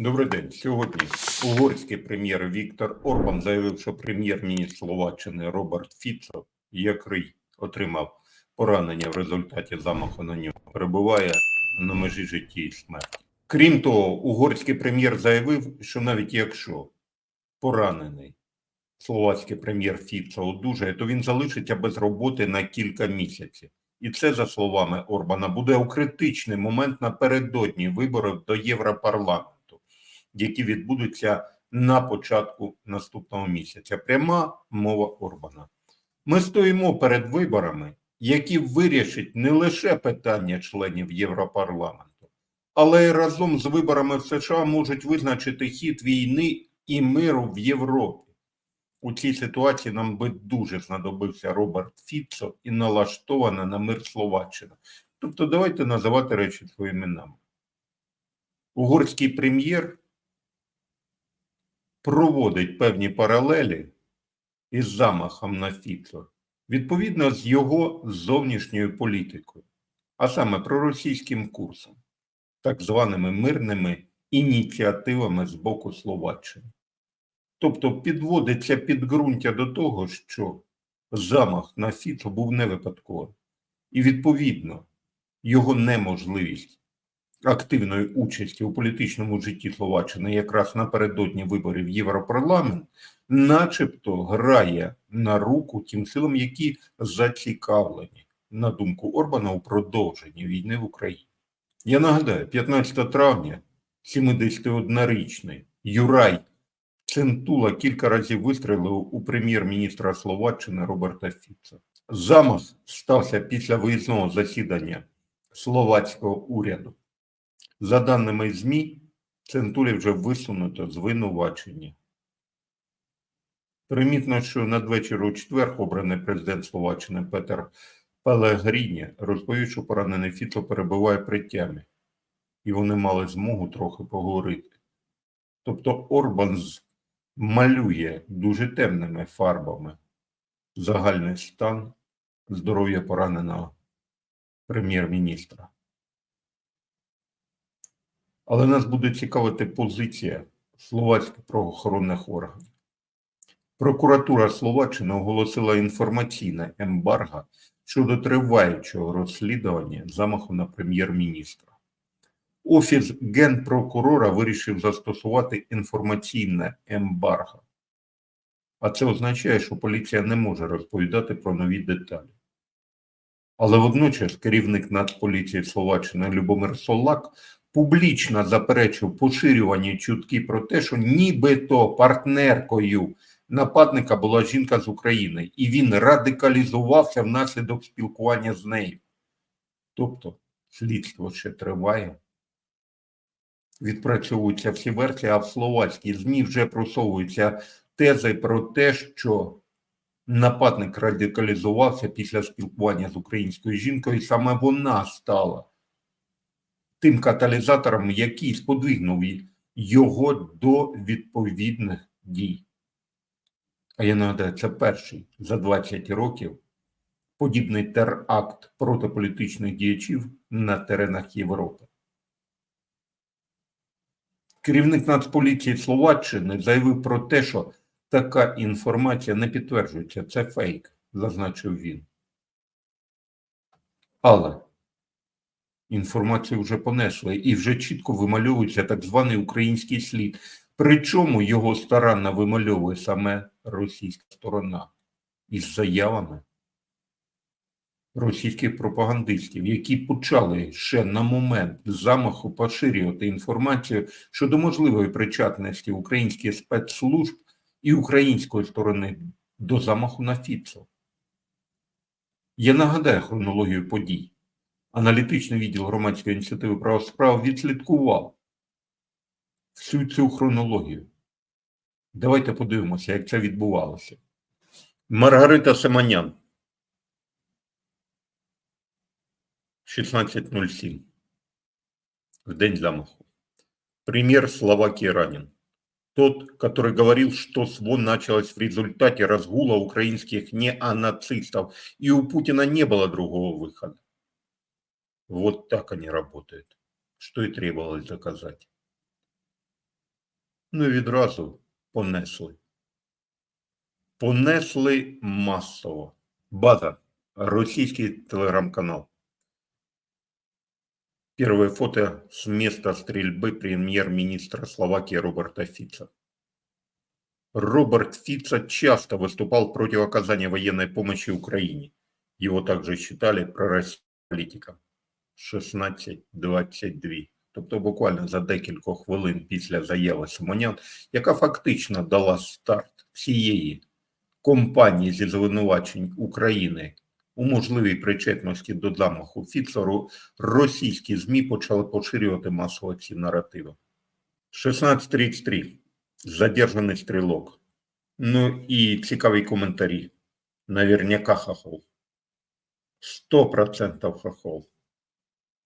Добрий день. Сьогодні угорський прем'єр Віктор Орбан заявив, що прем'єр-міністр Словаччини Роберт Фіцо, який отримав поранення в результаті замаху на нього, перебуває на межі житті і смерті. Крім того, угорський прем'єр заявив, що навіть якщо поранений словацький прем'єр Фіцо одужає, то він залишиться без роботи на кілька місяців. І це, за словами Орбана, буде у критичний момент напередодні виборів до Європарламенту, які відбудуться на початку наступного місяця. Пряма мова Орбана. Ми стоїмо перед виборами, які вирішать не лише питання членів Європарламенту, але й разом з виборами в США можуть визначити хід війни і миру в Європі. У цій ситуації нам би дуже знадобився Роберт Фіцо і налаштована на мир Словаччина. Тобто, давайте називати речі своїми іменами. Угорський прем'єр проводить певні паралелі із замахом на Фіцо відповідно з його зовнішньою політикою, а саме проросійським курсом, так званими мирними ініціативами з боку Словаччини. Тобто підводиться підґрунтя до того, що замах на Фіцо був не випадковим. І, відповідно, його неможливість активної участі у політичному житті Словаччини якраз напередодні виборів Європарламент, начебто грає на руку тим силам, які зацікавлені, на думку Орбана, у продовженні війни в Україні. Я нагадаю, 15 травня 71-річний Юрай Центула кілька разів вистрелив у прем'єр-міністра Словаччини Роберта Фіца. Замах стався після виїзного засідання словацького уряду. За даними ЗМІ, Центулі вже висунуто звинувачення. Примітно, що надвечір у четвер обраний президент Словаччини Петер Пелегріні розповів, що поранений Фіцо перебуває при тямі, і вони мали змогу трохи поговорити. Тобто Орбан малює дуже темними фарбами загальний стан здоров'я пораненого прем'єр-міністра. Але нас буде цікавити позиція словацьких правоохоронних органів. Прокуратура Словаччини оголосила інформаційне ембарго щодо триваючого розслідування замаху на прем'єр-міністра. Офіс генпрокурора вирішив застосувати інформаційне ембарго. А це означає, що поліція не може розповідати про нові деталі. Але водночас керівник Нацполіції Словаччини Любомир Солак публічно заперечив поширювані чутки про те, що нібито партнеркою нападника була жінка з України, і він радикалізувався внаслідок спілкування з нею. Тобто слідство ще триває відпрацьовуються всі версії, а в словацькій ЗМІ вже просовуються тези про те, що нападник радикалізувався після спілкування з українською жінкою, і саме вона стала тим каталізатором, який сподвигнув його до відповідних дій. А я нагадаю, це перший за 20 років подібний теракт проти політичних діячів на теренах Європи. Керівник Нацполіції Словаччини заявив про те, що така інформація не підтверджується. Це фейк, зазначив він. Але інформацію вже понесли і вже чітко вимальовується так званий український слід. Причому його старанно вимальовує саме російська сторона із заявами російських пропагандистів, які почали ще на момент замаху поширювати інформацію щодо можливої причетності українських спецслужб і української сторони до замаху на Фіцо. Я нагадаю хронологію подій Аналітичний відділ громадської ініціативи права справ відслідкував всю цю хронологію. Давайте подивимося, як це відбувалося. Маргарита Семанян. 16.07. В день замаху. Премьер Словакии ранен. Тот, который говорил, что СВО началось в результате разгула украинских неонацистов, и у Путина не было другого выхода. Вот так они работают, что и требовалось доказать. Ну і відразу понесли. Понесли масово. База. Російський телеграм-канал. Первое фото с места стрельбы премьер-министра Словакии Роберта Фица. Роберт Фица часто выступал против оказания военной помощи Украине. Его также считали пророссийским политиком. 16.22. Тобто буквально за декілька хвилин після заяви Симонян, яка фактично дала старт всієї компанії зі звинувачень України у можливій причетності до замаху Фіцеру, російські ЗМІ почали поширювати масово ці наративи. 16.33. Задержаний стрілок. Ну і цікаві коментарі. Наверняка хахол. 100% хахол.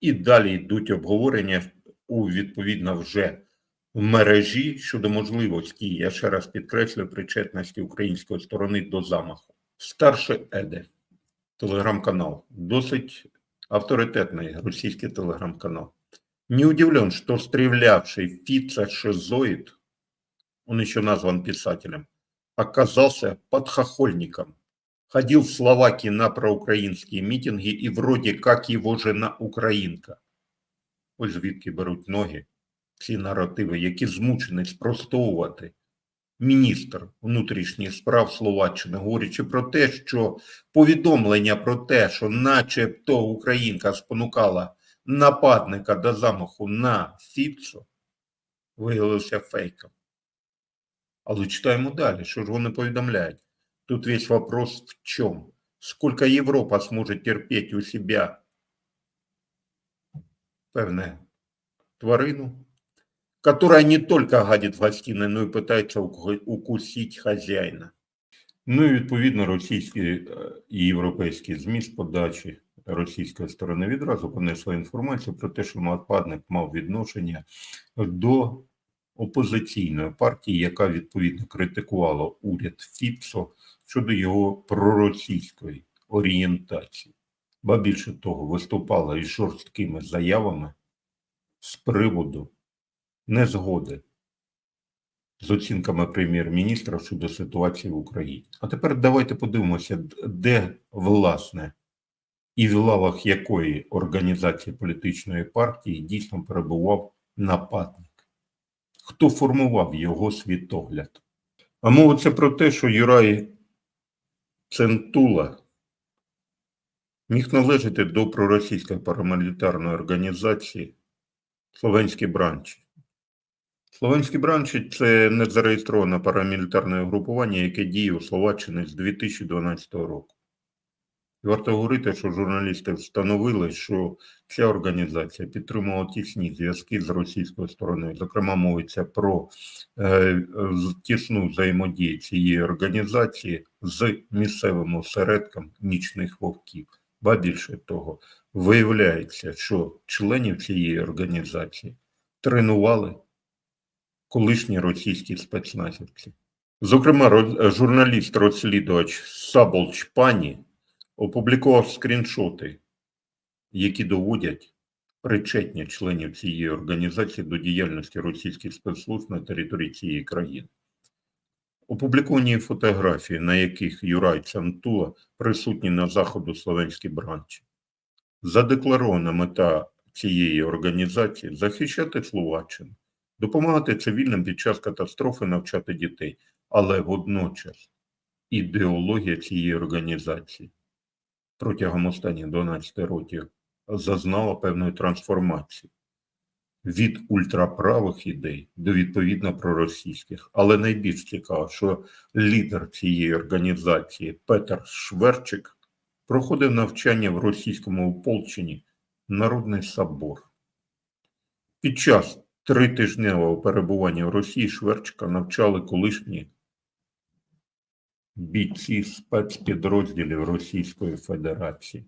І далі йдуть обговорення у відповідно вже в мережі щодо можливості, я ще раз підкреслюю, причетності української сторони до замаху. Старше Еде, телеграм-канал, досить авторитетный российский телеграм-канал. Не удивлен, что стрелявший Фица Шизоид, он еще назван писателем, оказался подхохольником. Ходил в Словакии на проукраинские митинги и вроде как его жена українка. Ось звідки беруть ноги ці наративи, які змучені спростовувати міністр внутрішніх справ Словаччини, говорячи про те, що повідомлення про те, що начебто Українка спонукала нападника до замаху на Фіцо, виявилося фейком. Але читаємо далі, що ж вони повідомляють. Тут весь вопрос в чем? Сколько Европа сможет терпеть у себя певне тварину, которая не только гадит в гостиной, но и пытается уку- укусить хозяина. Ну і відповідно російські е, і європейські ЗМІ з подачі російської сторони відразу понесли інформацію про те, що нападник мав відношення до опозиційної партії, яка відповідно критикувала уряд Фіцо щодо його проросійської орієнтації. Ба більше того, виступала із жорсткими заявами з приводу незгоди з оцінками прем'єр-міністра щодо ситуації в Україні. А тепер давайте подивимося, де власне і в лавах якої організації політичної партії дійсно перебував нападник, хто формував його світогляд. А мова це про те, що Юрай Центула міг належати до проросійської парамілітарної організації Словенські бранчі. Словенські бранчі це незареєстроване парамілітарне угрупування, яке діє у Словаччині з 2012 року. Варто говорити, що журналісти встановили, що ця організація підтримувала тісні зв'язки з російською стороною. Зокрема, мовиться про е, тісну взаємодію цієї організації з місцевим осередком нічних вовків. Ба більше того, виявляється, що членів цієї організації тренували колишні російські спецназівці. Зокрема, журналіст-розслідувач Саболч Пані опублікував скріншоти, які доводять причетність членів цієї організації до діяльності російських спецслужб на території цієї країни. Опубліковані фотографії, на яких Юрай Цантула присутні на заходу Словенській бранчі. Задекларована мета цієї організації захищати Словаччину, допомагати цивільним під час катастрофи навчати дітей, але водночас ідеологія цієї організації протягом останніх 12 років зазнала певної трансформації від ультраправих ідей до відповідно проросійських. Але найбільш цікаво, що лідер цієї організації Петер Шверчик проходив навчання в російському ополченні Народний собор. Під час тритижневого перебування в Росії Шверчика навчали колишні бійці спецпідрозділів Російської Федерації.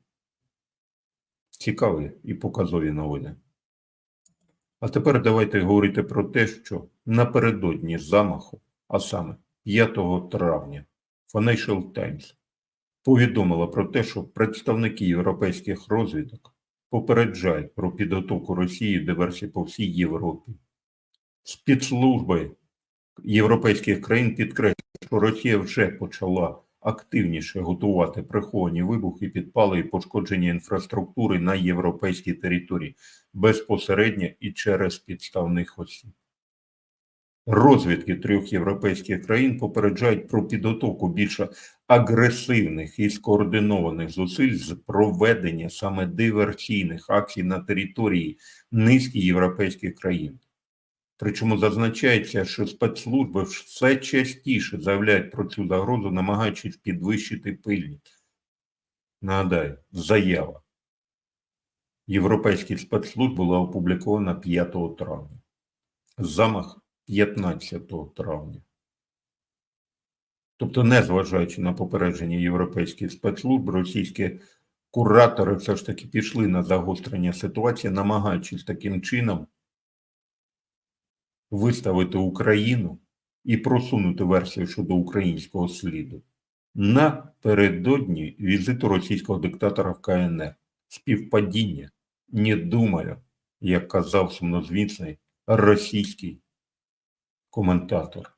Цікаві і показові новини. А тепер давайте говорити про те, що напередодні замаху, а саме 5 травня, Financial Times повідомила про те, що представники європейських розвідок попереджають про підготовку Росії диверсій по всій Європі. Спецслужби європейських країн підкреслює, що Росія вже почала активніше готувати приховані вибухи, підпали і пошкодження інфраструктури на європейській території безпосередньо і через підставних осіб. Розвідки трьох європейських країн попереджають про підготовку більш агресивних і скоординованих зусиль з проведення саме диверсійних акцій на території низки європейських країн. Причому зазначається, що спецслужби все частіше заявляють про цю загрозу, намагаючись підвищити пильність. Нагадаю, заява європейських спецслужб була опублікована 5 травня. Замах 15 травня. Тобто, незважаючи на попередження європейських спецслужб, російські куратори все ж таки пішли на загострення ситуації, намагаючись таким чином виставити Україну і просунути версію щодо українського сліду напередодні візиту російського диктатора в КНР. Співпадіння, не думаю, як казав сумнозвісний російський коментатор.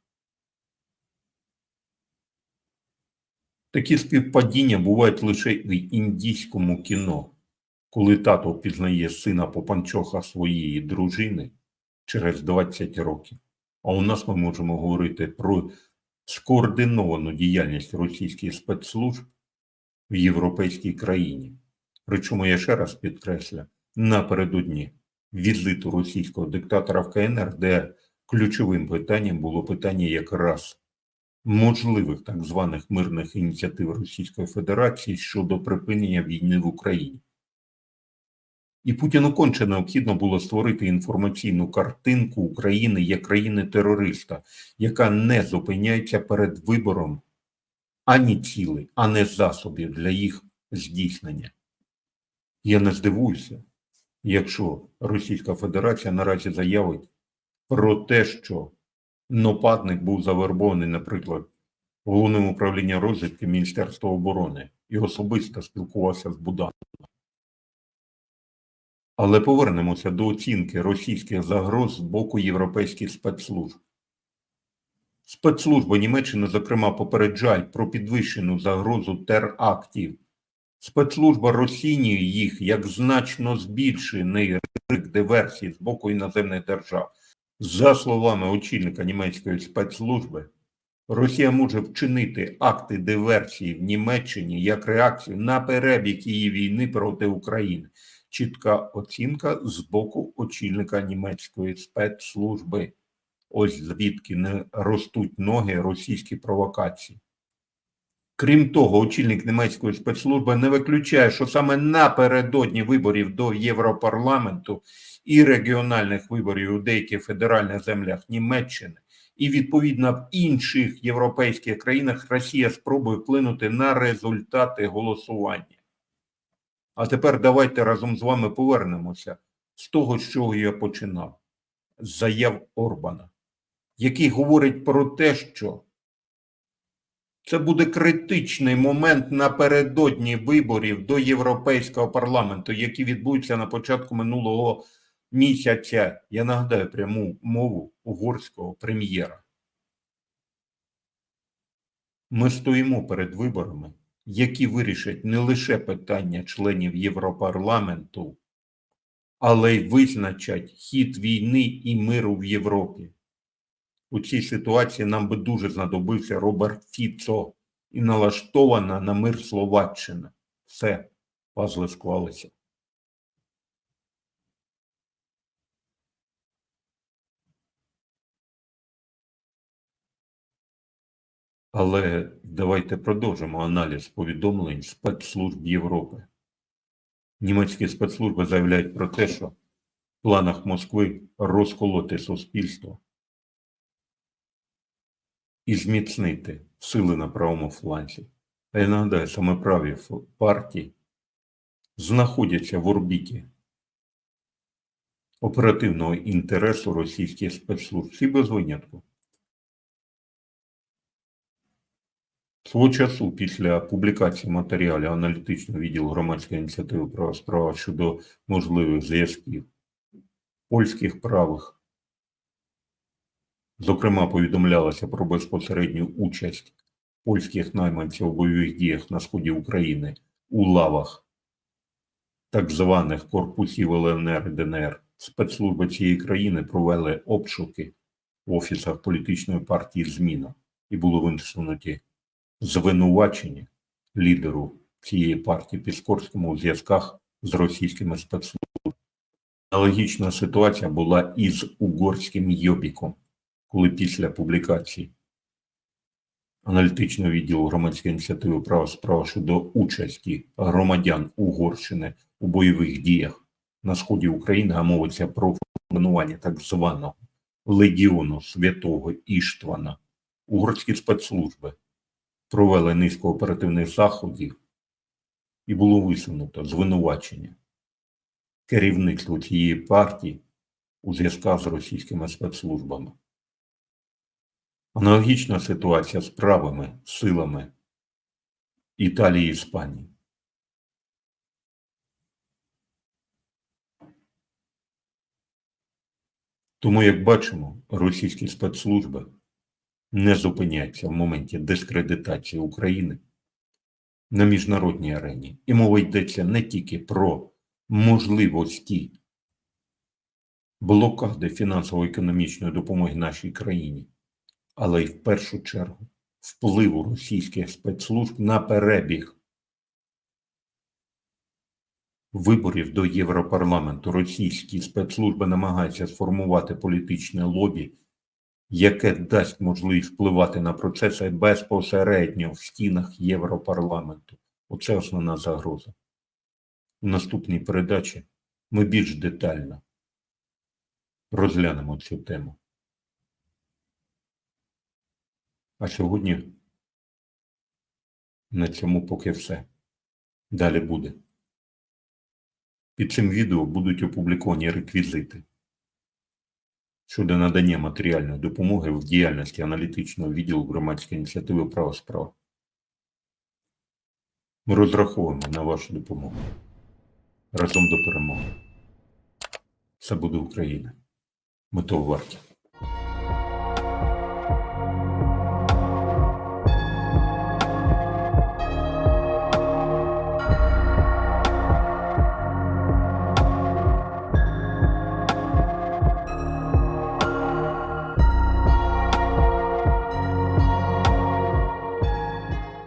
Такі співпадіння бувають лише в індійському кіно, коли тато пізнає сина по панчохах своєї дружини через 20 років. А у нас ми можемо говорити про скоординовану діяльність російських спецслужб в європейській країні. Причому я ще раз підкреслю, напередодні візиту російського диктатора в КНР, де ключовим питанням було питання якраз можливих так званих мирних ініціатив Російської Федерації щодо припинення війни в Україні. І Путіну конче необхідно було створити інформаційну картинку України як країни-терориста, яка не зупиняється перед вибором ані цілей, а не засобів для їх здійснення. Я не здивуюся, якщо Російська Федерація наразі заявить про те, що нападник був завербований, наприклад, головним управлінням розвідки Міністерства оборони і особисто спілкувався з Буданом. Але повернемося до оцінки російських загроз з боку європейських спецслужб. Спецслужби Німеччини, зокрема, попереджають про підвищену загрозу терактів. Спецслужба розцінює їх як значно збільшений ризик диверсії з боку іноземних держав. За словами очільника німецької спецслужби, Росія може вчинити акти диверсії в Німеччині як реакцію на перебіг її війни проти України чітка оцінка з боку очільника німецької спецслужби. Ось звідки не ростуть ноги російські провокації. Крім того, очільник німецької спецслужби не виключає, що саме напередодні виборів до Європарламенту і регіональних виборів у деяких федеральних землях Німеччини і відповідно в інших європейських країнах Росія спробує вплинути на результати голосування. А тепер давайте разом з вами повернемося з того, з чого я починав, з заяв Орбана, який говорить про те, що це буде критичний момент напередодні виборів до Європейського парламенту, які відбудуться на початку минулого місяця. Я нагадаю пряму мову угорського прем'єра. Ми стоїмо перед виборами які вирішать не лише питання членів Європарламенту, але й визначать хід війни і миру в Європі. У цій ситуації нам би дуже знадобився Роберт Фіцо і налаштована на мир Словаччина. Все, пазли склалися. Але давайте продовжимо аналіз повідомлень спецслужб Європи. Німецькі спецслужби заявляють про те, що в планах Москви розколоти суспільство і зміцнити сили на правому фланзі. А я нагадаю, саме праві партії знаходяться в орбіті оперативного інтересу російських спецслужб всі без винятку. Свого часу, після публікації матеріалів аналітичного відділу громадської ініціативи права справа щодо можливих зв'язків польських правих Зокрема, повідомлялося про безпосередню участь польських найманців у бойових діях на сході України у лавах так званих корпусів ЛНР і ДНР. Спецслужби цієї країни провели обшуки в офісах політичної партії Зміна і було висунуті звинувачення лідеру цієї партії Піскорському у зв'язках з російськими спецслужбами. Аналогічна ситуація була і з угорським Йобіком, коли після публікації аналітичного відділу громадської ініціативи права справа щодо участі громадян Угорщини у бойових діях на сході України, а мовиться про формування так званого легіону святого Іштвана, угорські спецслужби провели низку оперативних заходів і було висунуто звинувачення керівництву цієї партії у зв'язках з російськими спецслужбами. Аналогічна ситуація з правими силами Італії і Іспанії. Тому, як бачимо, російські спецслужби не зупиняються в моменті дискредитації України на міжнародній арені. І мова йдеться не тільки про можливості блокади фінансово-економічної допомоги нашій країні, але й в першу чергу впливу російських спецслужб на перебіг виборів до Європарламенту. Російські спецслужби намагаються сформувати політичне лобі, яке дасть можливість впливати на процеси безпосередньо в стінах Європарламенту. Оце основна загроза. У наступній передачі ми більш детально розглянемо цю тему. А сьогодні на цьому поки все. Далі буде. Під цим відео будуть опубліковані реквізити щодо надання матеріальної допомоги в діяльності аналітичного відділу громадської ініціативи права справа. Ми розраховуємо на вашу допомогу. Разом до перемоги. Це буде Україна. Ми того варті.